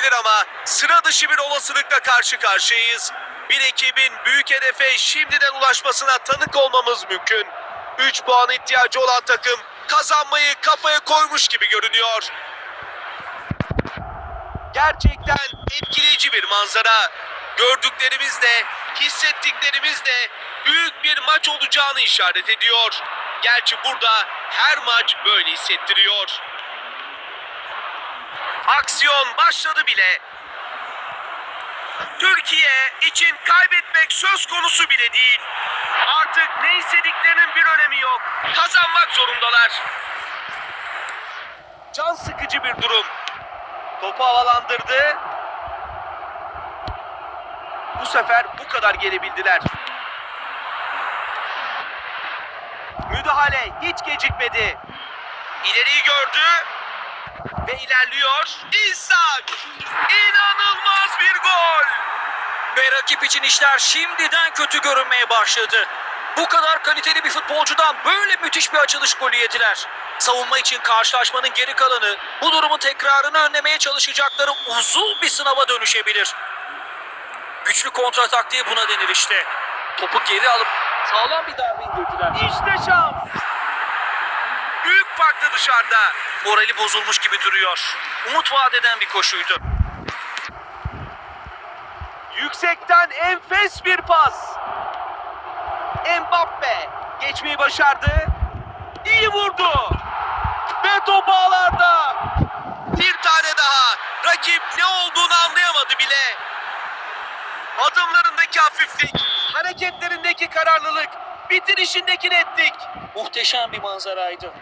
olabilir ama sıra dışı bir olasılıkla karşı karşıyayız. Bir ekibin büyük hedefe şimdiden ulaşmasına tanık olmamız mümkün. 3 puan ihtiyacı olan takım kazanmayı kafaya koymuş gibi görünüyor. Gerçekten etkileyici bir manzara. Gördüklerimiz de, hissettiklerimiz de büyük bir maç olacağını işaret ediyor. Gerçi burada her maç böyle hissettiriyor. Aksiyon başladı bile. Türkiye için kaybetmek söz konusu bile değil. Artık ne istediklerinin bir önemi yok. Kazanmak zorundalar. Can sıkıcı bir durum. Topu havalandırdı. Bu sefer bu kadar gelebildiler. Müdahale hiç gecikmedi. İleriyi gördü ve ilerliyor. İshak! İnanılmaz bir gol! Ve rakip için işler şimdiden kötü görünmeye başladı. Bu kadar kaliteli bir futbolcudan böyle müthiş bir açılış golü yediler. Savunma için karşılaşmanın geri kalanı bu durumun tekrarını önlemeye çalışacakları uzun bir sınava dönüşebilir. Güçlü kontra taktiği buna denir işte. Topu geri alıp sağlam bir darbe indirdiler. İşte şans! Büyük farklı dışarıda. Morali bozulmuş gibi duruyor. Umut vaat eden bir koşuydu. Yüksekten enfes bir pas. Mbappe geçmeyi başardı. İyi vurdu. Ve top ağlarda. Bir tane daha. Rakip ne olduğunu anlayamadı bile. Adımlarındaki hafiflik, hareketlerindeki kararlılık, bitirişindeki netlik. Muhteşem bir manzaraydı.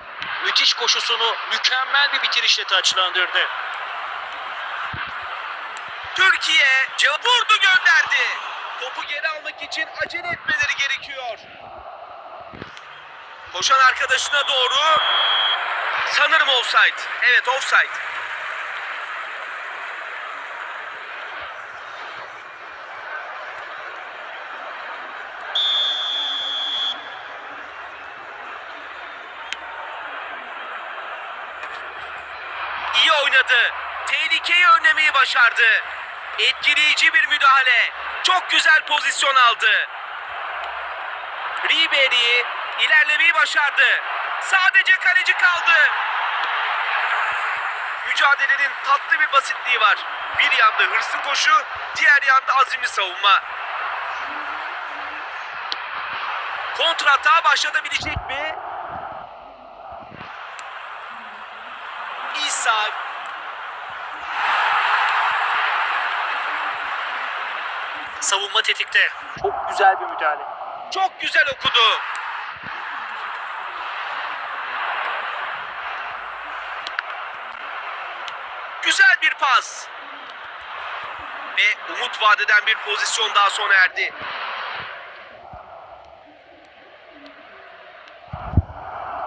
Müthiş koşusunu mükemmel bir bitirişle taçlandırdı. Türkiye cevap vurdu gönderdi. Topu geri almak için acele etmeleri gerekiyor. Koşan arkadaşına doğru. Sanırım offside. Evet offside. Oynadı. Tehlikeyi önlemeyi başardı. Etkileyici bir müdahale. Çok güzel pozisyon aldı. Ribery ilerlemeyi başardı. Sadece kaleci kaldı. Mücadelenin tatlı bir basitliği var. Bir yanda hırslı koşu, diğer yanda azimli savunma. Kontratağa başlatabilecek mi? İsa Savunma tetikte. Çok güzel bir müdahale. Çok güzel okudu. Güzel bir pas. Ve umut vadeden bir pozisyon daha sona erdi.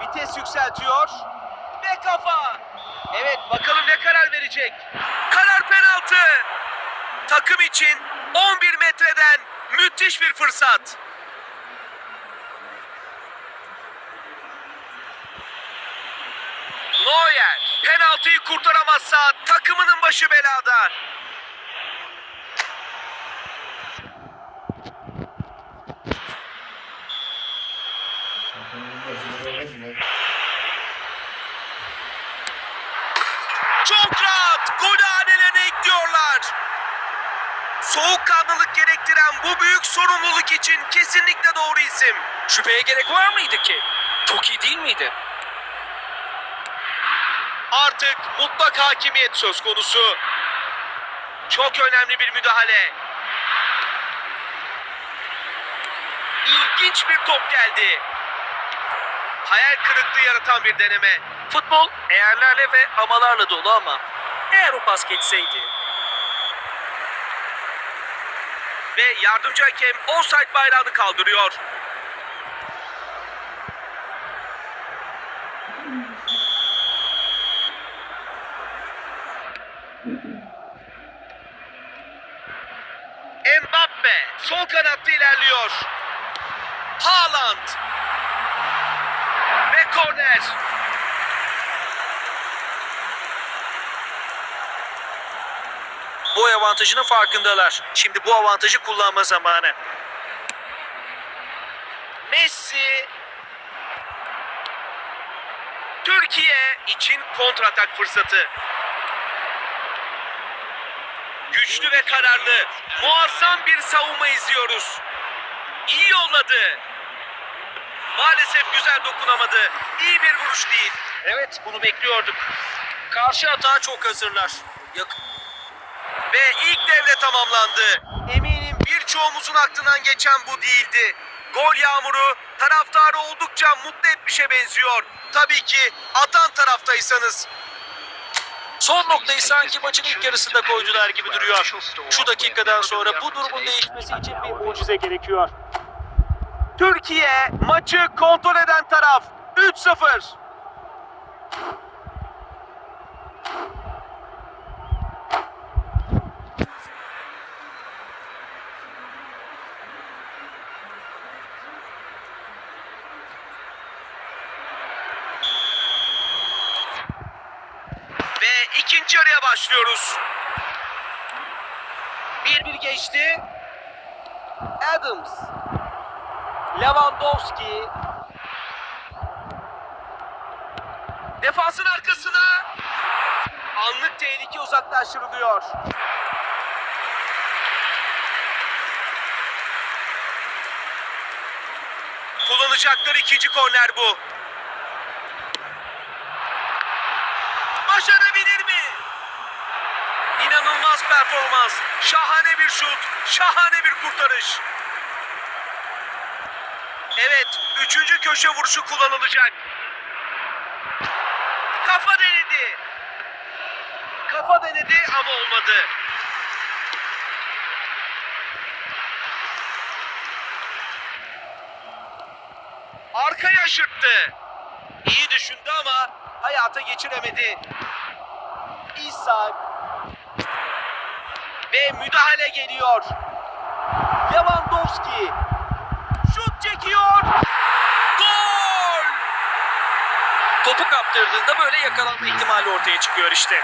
Vites yükseltiyor. Ve kafa. Evet bakalım ne karar verecek. Karar penaltı. Takım için 11 metreden müthiş bir fırsat. Neuer penaltıyı kurtaramazsa takımının başı belada. Çok rahat golü hanelerine ekliyorlar. Soğukkanlılık gerektiren bu büyük sorumluluk için kesinlikle doğru isim. Şüpheye gerek var mıydı ki? Çok iyi değil miydi? Artık mutlak hakimiyet söz konusu. Çok önemli bir müdahale. İlginç bir top geldi. Hayal kırıklığı yaratan bir deneme. Futbol eğerlerle ve amalarla dolu ama eğer o pas geçseydi Ve yardımcı hakem offside bayrağını kaldırıyor. Mbappe sol kanatta ilerliyor. Haaland ve korner. Boy avantajının farkındalar. Şimdi bu avantajı kullanma zamanı. Messi. Türkiye için kontratak fırsatı. Güçlü ve kararlı, muazzam bir savunma izliyoruz. İyi yolladı. Maalesef güzel dokunamadı. İyi bir vuruş değil. Evet bunu bekliyorduk. Karşı atağa çok hazırlar. Yak- Ve ilk devre tamamlandı. Eminim birçoğumuzun aklından geçen bu değildi. Gol yağmuru taraftarı oldukça mutlu etmişe benziyor. Tabii ki atan taraftaysanız. Son noktayı sanki maçın ilk yarısında koydular gibi duruyor. Şu dakikadan sonra bu durumun değişmesi için bir mucize gerekiyor. Türkiye maçı kontrol eden taraf 3-0. Ve ikinci yarıya başlıyoruz. 1-1 geçti. Adams. Lewandowski. Defansın arkasına. Anlık tehlike uzaklaştırılıyor. Kullanacakları ikinci korner bu. Başarabilir mi? Performans. Şahane bir şut. Şahane bir kurtarış. Evet, üçüncü köşe vuruşu kullanılacak. Kafa denedi. Kafa denedi ama olmadı. Arkaya aşırttı. İyi düşündü ama hayata geçiremedi. İshak. Ve müdahale geliyor. Lewandowski. Şut çekiyor. Gol! Topu kaptırdığında böyle yakalanma ihtimali ortaya çıkıyor işte.